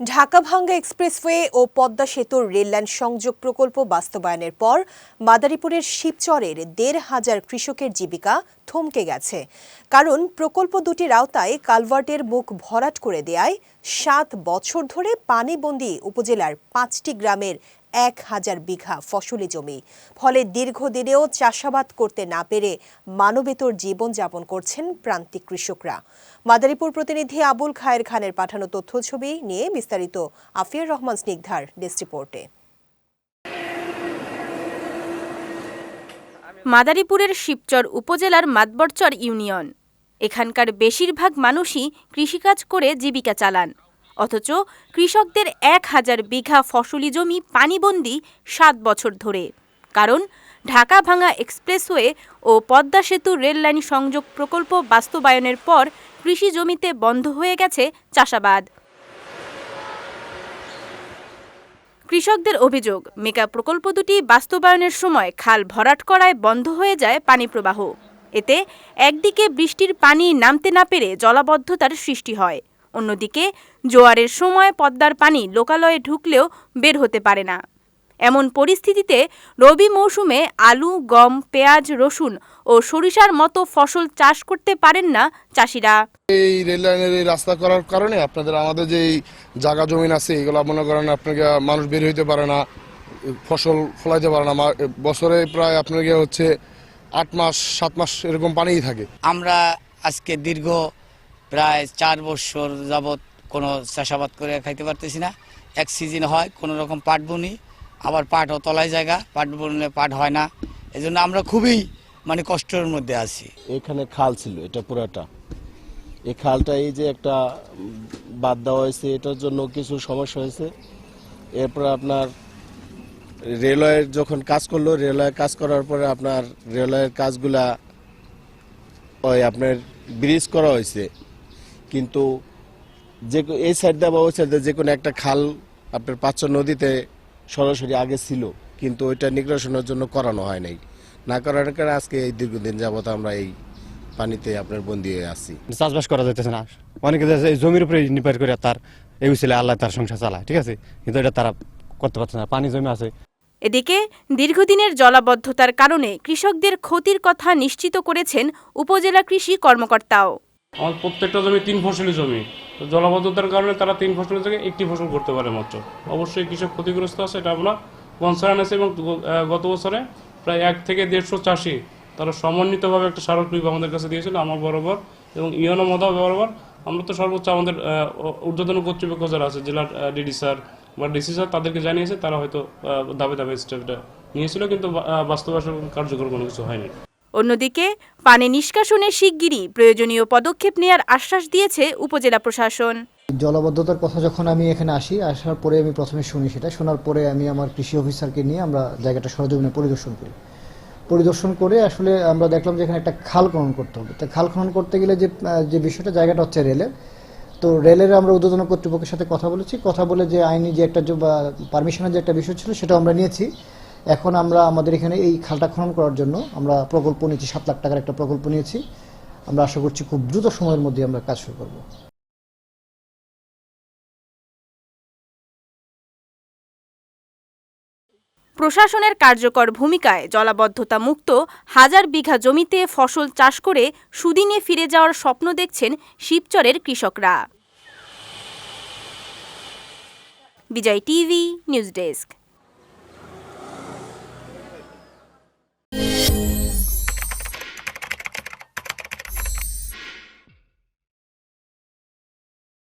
ঢাকা ভাঙ্গা এক্সপ্রেসওয়ে ও পদ্মা সেতুর রেললাইন সংযোগ প্রকল্প বাস্তবায়নের পর মাদারীপুরের শিবচরের দেড় হাজার কৃষকের জীবিকা থমকে গেছে। কারণ প্রকল্প দুটির আওতায় কালভার্টের মুখ ভরাট করে দেয়ায় সাত বছর ধরে পানিবন্দি উপজেলার পাঁচটি গ্রামের এক হাজার বিঘা ফসলি জমি। ফলে দীর্ঘদিনেও চাষাবাদ করতে না পেরে মানবেতর জীবনযাপন করছেন প্রান্তিক কৃষকরা। মাদারীপুর প্রতিনিধি আবুল খায়ের খানের পাঠানো তথ্য ছবি নিয়ে বিস্তারিত। আফিয়ার রহমান স্নিগ্ধার, ডেস্ক রিপোর্টে। মাদারীপুরের শিবচর উপজেলার মাতবরচর ইউনিয়ন। এখানকার বেশিরভাগ মানুষই কৃষিকাজ করে জীবিকা চালান। অথচ কৃষকদের এক হাজার বিঘা ফসলি জমি পানিবন্দী সাত বছর ধরে। কারণ ঢাকা ভাঙা এক্সপ্রেসওয়ে ও পদ্মা সেতু রেললাইন সংযোগ প্রকল্প বাস্তবায়নের পর কৃষি জমিতে বন্ধ হয়ে গেছে চাষাবাদ। কৃষকদের অভিযোগ, মেগা প্রকল্প দুটি বাস্তবায়নের সময় খাল ভরাট করায় বন্ধ হয়ে যায় পানি প্রবাহ। এতে একদিকে বৃষ্টির পানি নামতে না পেরে জলাবদ্ধতার সৃষ্টি হয়। অন্যদিকে জোয়ারের সময় পদ্মার পানি লোকালয়ে ঢুকলেও বের হতে পারে না। এমন পরিস্থিতিতে রবি মৌসুমে আলু গম পেঁয়াজ রসুন ও সরিষার মতো ফসল চাষ করতে পারেন না চাষিরা। এই রেল লাইনের এই রাস্তা করার কারণে আপনাদের আমাদের যে জায়গা জমিন আছে এগুলো মনে করেন আপনাকে মানুষ বের হইতে পারে না ফসল ফলাইতে পারে না। মা- বছরে প্রায় আপনাকে হচ্ছে আট মাস সাত মাস এরকম পানিই থাকে। আমরা আজকে দীর্ঘ প্রায় চার বছর যাবৎ কোনো চাষাবাদ করে খাইতে পারতেছি না। এক সিজন হয়, কোনো রকম পাট বুনি, আবার পাটও তলায় জায়গা, পাট বুনলে পাট হয় না। এজন্য আমরা খুবই মানে কষ্টের মধ্যে আছি। এখানে খাল ছিল, এটা পুরাটা। এই খালটা এই যে একটা বাদ দেওয়া হয়েছে, এটার জন্য কিছু সমস্যা হয়েছে। এরপর আপনার রেলওয়ের যখন কাজ করল, রেলওয়ে কাজ করার পরে আপনার রেলওয়ের কাজগুলা ওই আপনার ব্রিজ করা হয়েছে। কিন্তু যে এই সাইড দিয়ে বা ওই সাইড যে কোনো একটা খাল আপনার পাঁচ নদীতে সরাসরি আগে ছিল কিন্তু ওইটা নিগ্রাসনের জন্য করানো হয় নাই। না করার কারণে আজকে এই দীর্ঘদিন যাবত আমরা এই পানিতে আপনার বন্দি হয়ে আছি। চাষবাস করা যাইতেছে না। অনেকে এই জমির উপরে নির্ভর করে তার এই ছেলে আল্লাহ তার সংসার চালায় ঠিক আছে? কিন্তু এটা তারা করতে পারছে না পানি জমি আছে। এদিকে দীর্ঘদিনের জলাবদ্ধতার কারণে কৃষকদের ক্ষতির কথা নিশ্চিত করেছেন উপজেলা কৃষি কর্মকর্তাও। আমার প্রত্যেকটা জমি তিন ফসলি জমি। তো জলাবদ্ধতার কারণে তারা তিন ফসলের জায়গায় একটি ফসল করতে পারে মাত্র। অবশ্যই কৃষক ক্ষতিগ্রস্ত আছে, এটা আমরা কনসার্ন আছে এবং গত বছরে প্রায় এক থেকে দেড়শো চাষি তারা সমন্বিতভাবে একটা স্মারকলিপি আমাদের কাছে দিয়েছিল, আমার বরাবর এবং ইয়নো মদা বরাবর। আমরা তো সর্বোচ্চ আমাদের ঊর্ধ্বতন কর্তৃপক্ষ যারা আছে, জেলার ডিডি স্যার বা ডিসি স্যার, তাদেরকে জানিয়েছে, তারা হয়তো ধাপে ধাপে স্টেপটা নিয়েছিল, কিন্তু বাস্তবায়ন কার্যকর কোনো কিছু হয়নি। অন্যদিকে, পানি নিষ্কাশনে শিগগিরই প্রয়োজনীয় পদক্ষেপ নেয়ার আশ্বাস দিয়েছে উপজেলা প্রশাসন। জলাবদ্ধতার কথা যখন আমি এখানে আসি, আসার পরে আমি প্রথমে শুনি সেটা। শোনার পরে আমি আমার কৃষি অফিসারকে নিয়ে আমরা জায়গাটা সরজমিনে পরিদর্শন করি। পরিদর্শন করে আসলে আমরা দেখলাম যে এখানে একটা খাল খনন করতে হবে। তো খাল খনন করতে গেলে যে যে বিষয়টা, জায়গাটা হচ্ছে রেলের তো রেলের আমরা উদ্বোধন কর্তৃপক্ষের সাথে কথা বলেছি। কথা বলে যে আইনি যে একটা পারমিশনের যে একটা বিষয় ছিল সেটা আমরা নিয়েছি। এখন আমরা আমাদের এখানে এই খালটা খনন করার জন্য আমরা প্রকল্প নিয়েছি, সাত লাখ টাকার একটা প্রকল্প নিয়েছি। আমরা আশা করছি খুব দ্রুত সময়ের মধ্যে আমরা কাজ শুরু করব। প্রশাসনের কার্যকর ভূমিকায় জলাবদ্ধতা মুক্ত হাজার বিঘা জমিতে ফসল চাষ করে সুদিনে ফিরে যাওয়ার স্বপ্ন দেখছেন শিবচরের কৃষকরা। Bijoy TV, news desk.